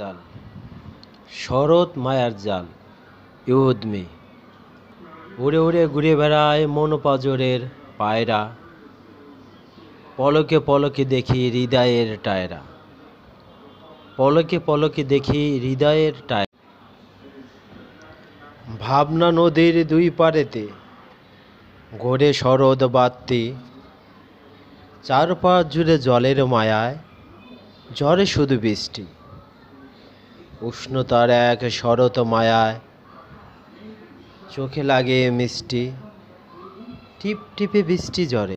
জাল। শরৎ মায়ার জাল ইউদমি উড়ে উড়ে ঘুরে বেড়ায় মনোপাজরের পায়রা। পলকে পলকে দেখি হৃদয়ের টায়রা। পলকে পলকে দেখি হৃদয়ের টায়রা। ভাবনা নদীর দুই পারেতে ঘোরে শরৎ বাত্তি। চারপাশ জুড়ে জলের মায়ায়, ঝরে শুধু বৃষ্টি। উষ্ণতার এক শরৎ মায়ায়। চোখে লাগে মিষ্টি, টিপ টিপে বৃষ্টি ঝরে।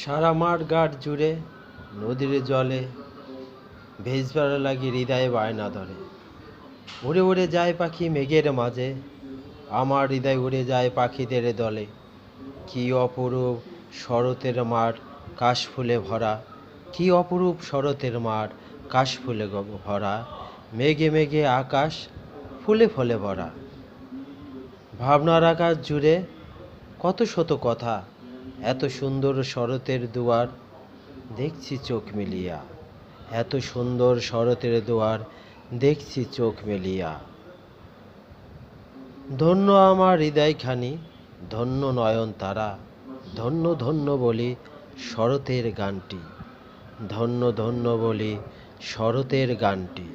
সারা মাঠ ঘাট জুড়ে নদীর জলে ভেজবার লাগে হৃদয়ে বায়না ধরে। উড়ে উড়ে যায় পাখি মেঘের মাঝে, আমার হৃদয় উড়ে যায় পাখিদের দলে। কি অপরূপ শরতের মাঠ, কাশফুলে ভরা, কি অপরূপ শরতের মাঠ কাশফুলে গ- ভরা, মেঘে মেঘে আকাশ ফুলে ফলে ভরা। ভাবনার আকাশ জুড়ে কত শত কথা, এত সুন্দর শরতের দুয়ার দেখছি চোখ মিলিয়া। এত সুন্দর শরতের দুয়ার দেখছি চোখ মেলিয়া। ধন্য আমার হৃদয়খানি, ধন্য নয়ন তারা, ধন্য ধন্য বলি শরতের গানটি, ধন্য ধন্য বলি শরতের গানটি।